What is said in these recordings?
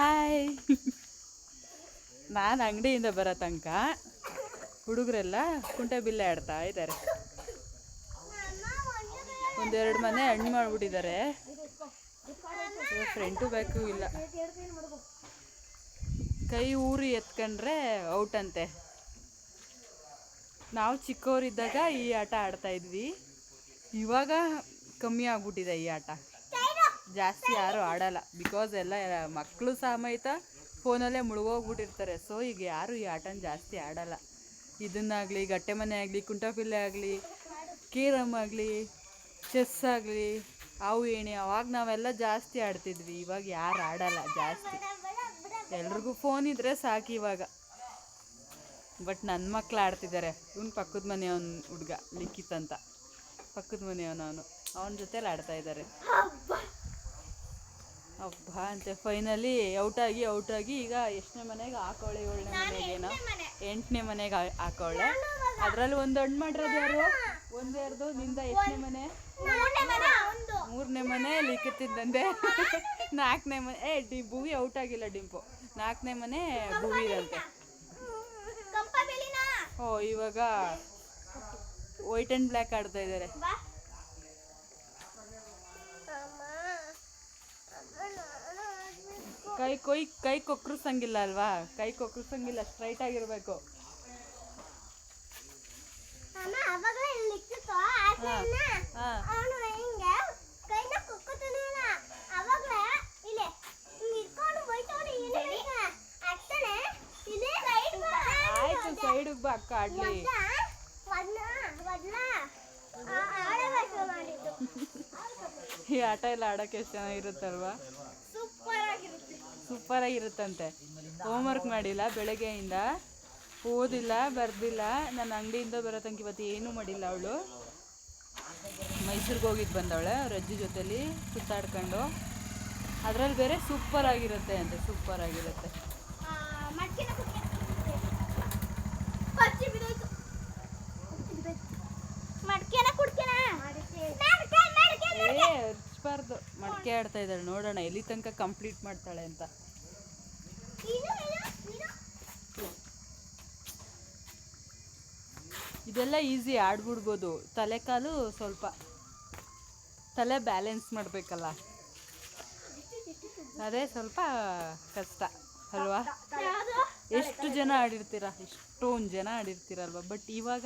Hi ನಾನು ಅಂಗಡಿಯಿಂದ ಬರೋ ತನಕ ಹುಡುಗರೆಲ್ಲ ಕುಂಟೆ ಬಿಲ್ಲೆ ಆಡ್ತಾ ಇದ್ದಾರೆ. ಒಂದೆರಡು ಮನೆ ಹಣ್ಣು ಮಾಡಿಬಿಟ್ಟಿದ್ದಾರೆ. ಫ್ರೆಂಟು ಬೇಕು ಇಲ್ಲ. ಕೈ ಊರಿ ಎತ್ಕೊಂಡ್ರೆ ಔಟ್ ಅಂತೆ. ನಾವು ಚಿಕ್ಕವರಿದ್ದಾಗ ಈ ಆಟ ಆಡ್ತಾ ಇದ್ವಿ. ಇವಾಗ ಕಮ್ಮಿ ಆಗ್ಬಿಟ್ಟಿದೆ ಈ ಆಟ. ಜಾಸ್ತಿ ಯಾರು ಆಡಲ್ಲ. ಬಿಕಾಸ್ ಎಲ್ಲ ಮಕ್ಕಳು ಸಮೇತ ಫೋನಲ್ಲೇ ಮುಳುಗೋಗ್ಬಿಟ್ಟಿರ್ತಾರೆ. ಸೊ ಈಗ ಯಾರು ಈ ಆಟನ ಜಾಸ್ತಿ ಆಡಲ್ಲ. ಇದನ್ನಾಗಲಿ, ಗಟ್ಟೆ ಮನೆ ಆಗಲಿ, ಕುಂಟಪಿಲ್ಲೆ ಆಗಲಿ, ಕೇರಮ್ ಆಗಲಿ ಚೆಸ್ ಆಗಲಿ, ಅವು ಏಣಿ ಅವಾಗ ನಾವೆಲ್ಲ ಜಾಸ್ತಿ ಆಡ್ತಿದ್ವಿ. ಇವಾಗ ಯಾರು ಆಡಲ್ಲ ಜಾಸ್ತಿ. ಎಲ್ರಿಗೂ ಫೋನ್ ಇದ್ರೆ ಸಾಕು ಇವಾಗ. ಬಟ್ ನನ್ನ ಮಕ್ಳು ಆಡ್ತಿದ್ದಾರೆ. ಇವನು ಪಕ್ಕದ ಮನೆಯವನ್ ಹುಡುಗ, ಲಿಖಿತ್ ಅಂತ. ಪಕ್ಕದ ಮನೆಯವನು ಅವನು. ಅವನ ಜೊತೆಲಿ ಆಡ್ತಾ ಇದ್ದಾರೆ. ಹಬ್ಬ ಅಂತೆ. ಫೈನಲಿ ಔಟಾಗಿ ಔಟಾಗಿ ಈಗ ಎಷ್ಟನೇ ಮನೆಗೆ ಹಾಕೋಳೆ ಏಳನೇ ಮನೆಗೇನೋ ಎಂಟನೇ ಮನೆಗೆ ಹಾಕೋಳೆ ಅದರಲ್ಲಿ ಒಂದು ಹಣ್ಣು ಮಾಡಿರೋದು ಯಾರು? ಒಂದು ಯಾರ್ದು? ನಿಂದ ಎಷ್ಟನೇ ಮನೆ? ಮೂರನೇ ಮನೆ ಲಿಕ್ಕಿತ್ತಿದ್ದಂತೆ ನಾಲ್ಕನೇ ಮನೆ. ಏ ಡಿ ಭೂವಿ ಔಟ್ ಆಗಿಲ್ಲ ಡಿಂಪು. ನಾಲ್ಕನೇ ಮನೆ ಭೂವಿದಂತೆ ಓ ಇವಾಗ ವೈಟ್ ಆ್ಯಂಡ್ ಬ್ಲ್ಯಾಕ್ ಆಡ್ತಾ ಇದ್ದಾರೆ. ಕೈ ಕೊಯ್ ಕೈ ಕೊಕ್ಕರಿಸಂಗಿಲ್ಲ ಅಲ್ವಾ? ಕೈ ಕೊಕ್ಕರಿಸಂಗಿಲ್ಲ ಸ್ಟ್ರೈಟ್ ಆಗಿರ್ಬೇಕು. ಸೈಡ್ ಆಯ್ತು ಸೈಡಿಗೆ ಬಾ ಅಕ್ಕ ಆಡ್ಲಿ ಈ ಆಟ ಎಲ್ಲ ಆಡಕ್ಕೆ ಎಷ್ಟು ಚೆನ್ನಾಗಿರುತ್ತಲ್ವಾ ಸೂಪರ್ ಆಗಿರುತ್ತಂತೆ. ಹೋಮ್ವರ್ಕ್ ಮಾಡಿಲ್ಲ, ಬೆಳಗ್ಗೆಯಿಂದ ಓದಿಲ್ಲ, ಬರ್ದಿಲ್ಲ. ನನ್ನ ಅಂಗಡಿಯಿಂದ ಬರೋ ತಂಗಿ ಇವತ್ತು ಏನೂ ಮಾಡಿಲ್ಲ ಅವಳು. ಮೈಸೂರಿಗೆ ಹೋಗಿದ್ದು ಬಂದವಳೆ, ಅವ್ರ ಅಜ್ಜಿ ಜೊತೆಲಿ ಸುತ್ತಾಡ್ಕೊಂಡು. ಅದರಲ್ಲಿ ಬೇರೆ ಸೂಪರ್ ಆಗಿರುತ್ತೆ ಅಂತೆ, ಸೂಪರ್ ಆಗಿರುತ್ತೆ. ಹಚ್ಬಾರ್ದು ಆಡ್ತಾ ಇದ್ದಾಳೆ ನೋಡೋಣ ಎಲ್ಲಿ ತನಕ ಕಂಪ್ಲೀಟ್ ಮಾಡ್ತಾಳೆ ಅಂತ. ಇದು ಇದು ಇದು ಇದೆಲ್ಲ ಈಸಿ ಆಡ್ಬಿಡ್ಬೋದು. ತಲೆ ಕಾಲು ಸ್ವಲ್ಪ ತಲೆ ಬ್ಯಾಲೆನ್ಸ್ ಮಾಡಬೇಕಲ್ಲ. ಅದೇ ಸ್ವಲ್ಪ ಕಷ್ಟ ಅಲ್ವಾ? ಎಷ್ಟು ಜನ ಆಡಿರ್ತೀರ? ಎಷ್ಟೊಂದು ಜನ ಆಡಿರ್ತೀರಲ್ವ? ಬಟ್ ಇವಾಗ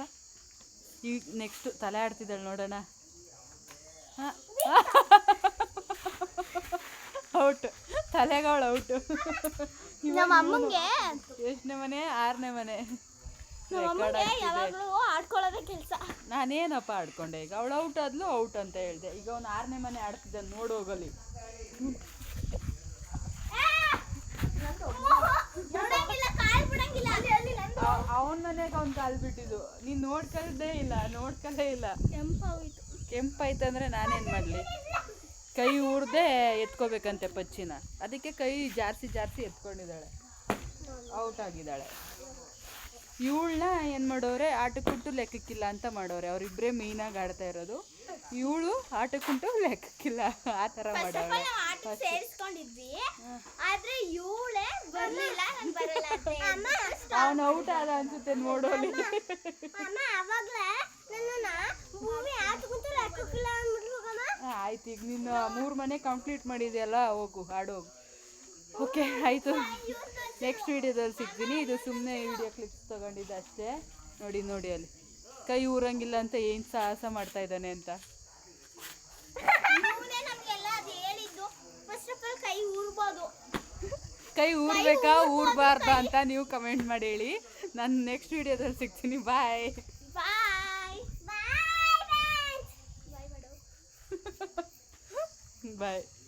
ಈಗ ನೆಕ್ಸ್ಟ್ ತಲೆ ಆಡ್ತಿದ್ದಾಳೆ ನೋಡೋಣ. ಔಟ್ ತಲೆಗಳು ಔಟು ನಮ್ಮ ಅಮ್ಮಂಗೆ. ಎಷ್ಟನೇ ಮನೆ? ಆರನೇ ಮನೆ. ನಮ್ಮ ಅಮ್ಮಂಗೆ ಯಾವಾಗಲೂ ಆಡ್ಕೊಳ್ಳೋದೇ ಕೆಲಸ. ನಾನೇನಪ್ಪ ಆಡ್ಕೊಂಡೆ? ಈಗ ಅವಳು ಔಟ್ ಆದ್ಲು ಔಟ್ ಅಂತ ಹೇಳ್ದೆ. ಈಗ ಅವ್ನು ಆರನೇ ಮನೆ ಆಡ್ತಿದ್ದ ನೋಡು ಹೋಗಲಿ ಅವನ ಮನೆಗೆ ಅವ್ನು ಕಾಲು ಬಿಟ್ಟಿದ್ದು. ನೀನು ನೋಡ್ಕಲ್ದೇ ಇಲ್ಲ ನೋಡ್ಕೊಳ್ಳೇ ಇಲ್ಲ. ಕೆಂಪಾಯ್ತು. ಕೆಂಪಾಯ್ತಂದ್ರೆ ನಾನೇನು ಮಾಡಲಿ? ಕೈ ಉರ್ದೆ ಎತ್ಕೋಬೇಕಂತೆ ಪಚ್ಚಿನ. ಅದಕ್ಕೆ ಕೈ ಜಾರ್ಸಿ ಜಾರ್ಸಿ ಎತ್ಕೊಂಡಿದ್ದಾಳೆ. ಔಟ್ ಆಗಿದ್ದಾಳೆ. ಇವಳನ್ನ ಏನು ಮಾಡೋರೆ ಆಟಕ್ಕುಂಟು ಲೆಕ್ಕಕ್ಕಿಲ್ಲ ಅಂತ ಮಾಡೋರೆ. ಅವರಿಬ್ಬರೇ ಮೇಯ್ನಾಗಿ ಆಡ್ತಾ ಇರೋದು. ಇವಳು ಆಟಕ್ಕುಂಟು ಲೆಕ್ಕಕ್ಕಿಲ್ಲ. ಆ ಥರ ಮಾಡೋರೆ ಸೇರಿಸ್ಕೊಂಡಿದ್ವಿ. ಆದ್ರೆ ಇವಳೇ ಬರ್ಲಿಲ್ಲ ನಾನು ಬರಲ್ಲ ಅಂತ ಅಮ್ಮ ಅವನು ಔಟ್ ಆದ ಅನ್ಸುತ್ತೆ ನೋಡೋಲಿ ಅಮ್ಮ ಅವಾಗ್ಲೇ ನನ್ನನ್ನ ಭೂಮಿ ಆಟಕ್ಕುಂಟು ಲೆಕ್ಕಕ್ಕಿಲ್ಲ ಆಯ್ತು ಈಗ ನಿನ್ನ ಮೂರು ಮನೆ ಕಂಪ್ಲೀಟ್ ಮಾಡಿದೆಯಲ್ಲ ಹೋಗು ಆಡೋಗು ಓಕೆ ಆಯಿತು. ನೆಕ್ಸ್ಟ್ ವಿಡಿಯೋದಲ್ಲಿ ಸಿಗ್ತೀನಿ. ಇದು ಸುಮ್ಮನೆ ವಿಡಿಯೋ ಕ್ಲಿಪ್ಸ್ ತೊಗೊಂಡಿದ್ದ ಅಷ್ಟೇ. ನೋಡಿ ನೋಡಿ ಅಲ್ಲಿ. ಕೈ ಊರಂಗಿಲ್ಲ ಅಂತ ಏನು ಸಾಹಸ ಮಾಡ್ತಾ ಇದ್ದಾನೆ ಅಂತ. ಕೈ ಊರ್ಬೇಕಾ ಊರ್ಬಾರ್ದ ಅಂತ ನೀವು ಕಮೆಂಟ್ ಮಾಡಿ ಹೇಳಿ. ನಾನು ನೆಕ್ಸ್ಟ್ ವಿಡಿಯೋದಲ್ಲಿ ಸಿಗ್ತೀನಿ. ಬಾಯ್ ಬಾಯ್ ಬಾಯ್ ಬಾಯ್ ಬಾಯ್ ಬಾಯ್